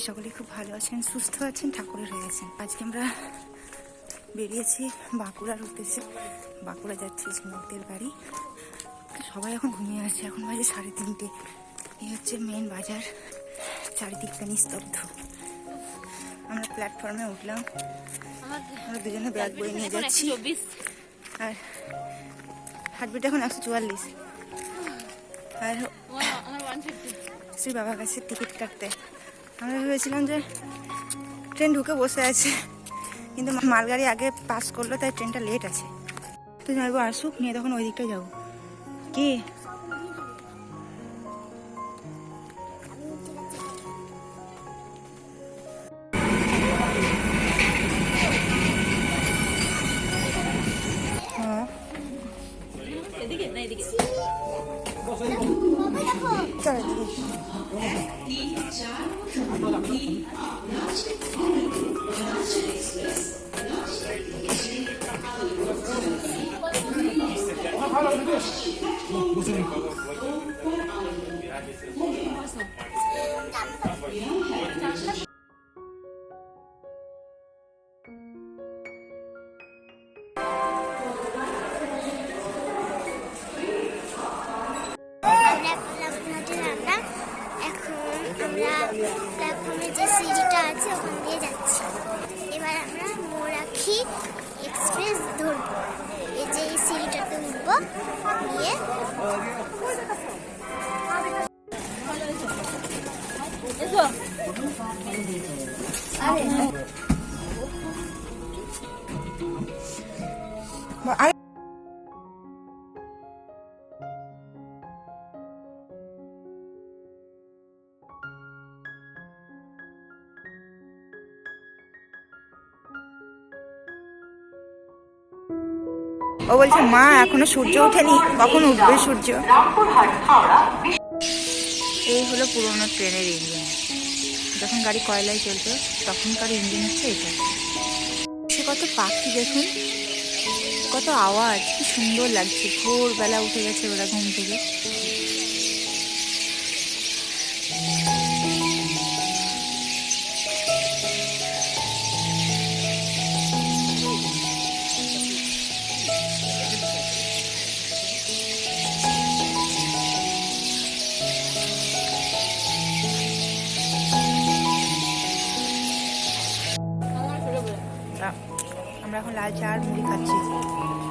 আশা করছি সকলে খুব ভালো আছেন সুস্থ আছেন ঠাকুরের হয়ে গেছেন। আজকে আমরা বেরিয়েছি বাঁকুড়ার উদ্দেশ্যে। বাঁকুড়া যাচ্ছি ঝিনুকদের বাড়ি। সবাই এখন ঘুমিয়ে আছে এখন বাজে সাড়ে তিনটে। এই হচ্ছে মেন বাজার চারিদিকটা নিস্তব্ধ। আমরা প্ল্যাটফর্মে উঠলাম। আমরা দুজনে ব্যাগ বয়ে নিয়ে যাচ্ছি। আর হার্টবিট এখন একশো চুয়াল্লিশ। আর শ্রী বাবার কাছে টিকিট কাটতে। আমরা ভেবেছিলাম যে ট্রেন ঢুকে বসে আছে, কিন্তু মালগাড়ি আগে পাস করল, তাই ট্রেনটা লেট আছে। তো যাইবো আসুক, নিয়ে তখন ওই দিকটা যাব। কি? আরে ও বলছে মা এখনও সূর্য ওঠেনি। কখন উঠবে সূর্য? এই হলো পুরোনো ট্রেনের ইঞ্জিন যখন গাড়ি কয়লায় চলতো তখনকার ইঞ্জিন হচ্ছে এটা। সে কত পাখি দেখুন, কত আওয়াজ, কি সুন্দর লাগছে। ভোরবেলা উঠে গেছে ওরা ঘুম থেকে। এখন লাল চা আর মুড়ি খাচ্ছি খাব।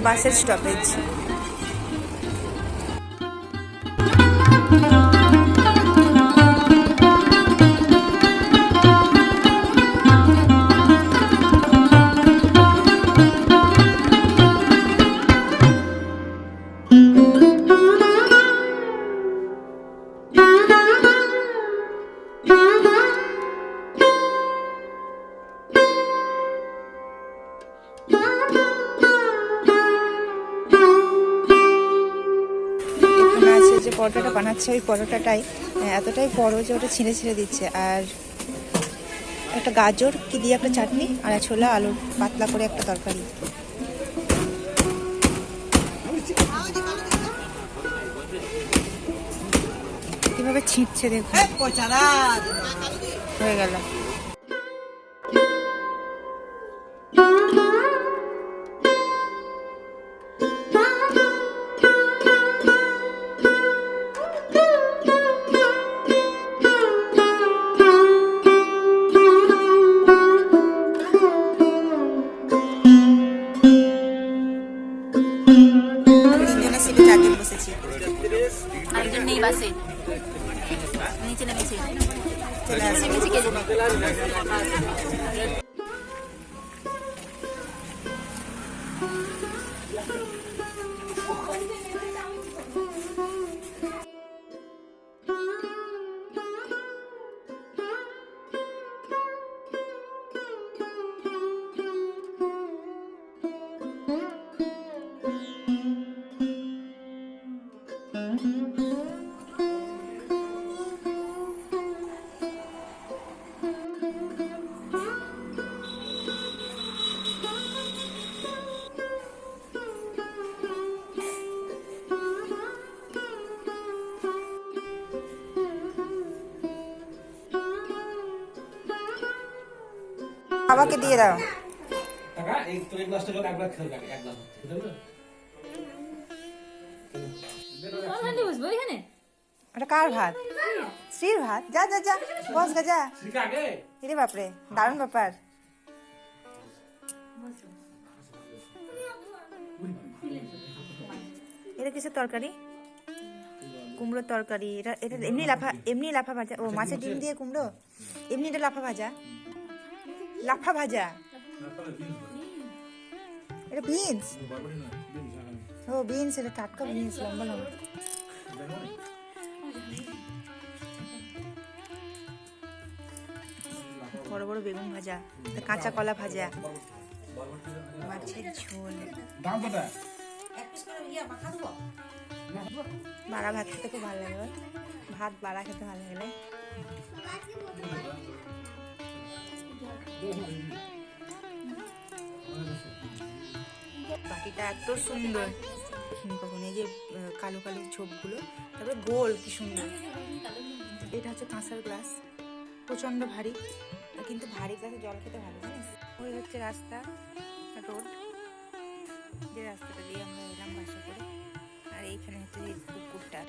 বাসের স্টপেজ পরোটাটা বানাচ্ছে ওই পরোটাটাই এতটাই বড় যে ওটা ছিঁড়ে ছিঁড়ে দিচ্ছে। আর একটা গাজর কি দিয়ে একটা চাটনি আর ছোলা আলুর পাতলা করে একটা তরকারি। কীভাবে ছিঁড়ছে দেখুন। হয়ে গেল। basin. Niche cina mesin. Cina mesin kecil. বসবো? ওইখানে? ওটা কার ভাত? শ্রীর ভাত। যা যা যা বস গা যা। শ্রীকা বাপরে দারুণ ব্যাপার। এটা কিসের তরকারি? কুমড়োর তরকারি। এটা এটা এমনি লাফা এমনি লাফা ভাজা। ও মাছের ডিম দিয়ে কুমড়ো? এমনি এটা লাফা ভাজা? লাফা ভাজা। এটা বিনস ও বিনস এটা টাটকা বিনস লম্বা লম্বা বড় বড় বেগুন ভাজা কাঁচা কলা ভাজা, মাছের ঝোল। দাম কত বাড়া ভাত খেতে খুব ভালো লাগে ভাত বাড়া খেতে ভালো লাগে। বাটিটা এত সুন্দর। কখনো এই যে কালো কালো ছোপগুলো, তারপরে গোল, কি সুন্দর। এটা হচ্ছে কাঁসার গ্লাস। প্রচণ্ড ভারী, কিন্তু ভারী গ্লাসে জল খেতে ভালো, জানিস? ওই হচ্ছে রাস্তা রোড যে রাস্তাটা দিয়ে আমরা এলাম বাসা করে। আর এইখানে হচ্ছে পুকুরটা।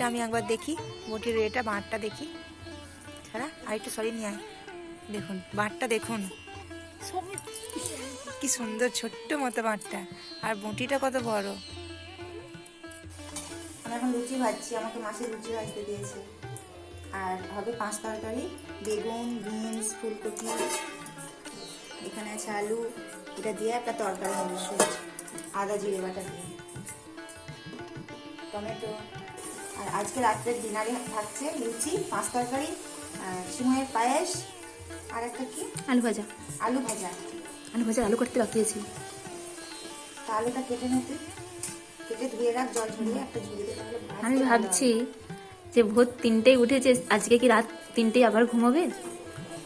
এটা আমি একবার দেখি, বটির এটা বাঁটটা দেখি। ছাড়া আর একটু সরি নিয়ে আয়। দেখুন বাঁটটা দেখুন। কি সুন্দর ছোট্ট মতো বাঁটটা আর বটিটা কত বড়। আমি এখন লুচি ভাজছি, আমাকে মাছের লুচি ভাজতে দিয়েছে। আর হবে পাঁচ তরকারি, বেগুন, বিনস, ফুলকপি। এখানে আছে আলু, এটা দিয়ে একটা তরকারি হবে আদা, জিরে বাটা দিয়ে। টমেটো। আর আজকে রাত্রের ডিনারে থাকছে লুচি পাঁচ তরকারি আর সিময়ের পায়েস আর একটা কি? আলু ভাজা। আলু ভাজা। আলু ভাজা আলু করতে বাকি আছে। তা আলুটা কেটে নিতে কেটে ধুয়ে রাখ জল ঝরিয়ে একটা ঝুড়িতে তাহলে আমি ভাবছি যে ভোর তিনটেই উঠেছে আজকে কি রাত তিনটেই আবার ঘুমাবে?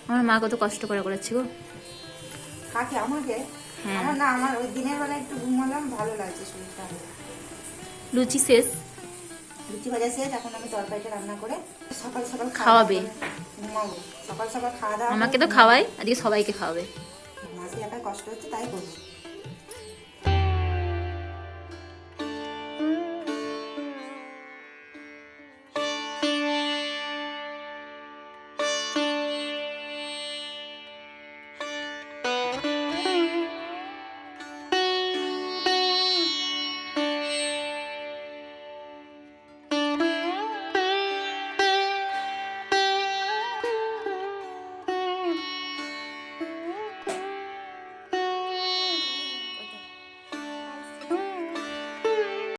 আমার মা কত কষ্ট করে করেছে গো। কাকে? আমাকে? হ্যাঁ। আমার না আমার ওই দিনের বেলা একটু ঘুমালাম ভালো লাগছে শরীরটা। লুচি শেষ। লুচি ভাজা শেষ এখন আমি তরকারিটা রান্না করে সকাল সকাল খাওয়াবে। সকাল সকাল খাওয়া দাওয়া আমাকে তো খাওয়াই আজকে সবাইকে খাওয়াবে। মাসি একা কষ্ট হচ্ছে তাই করব।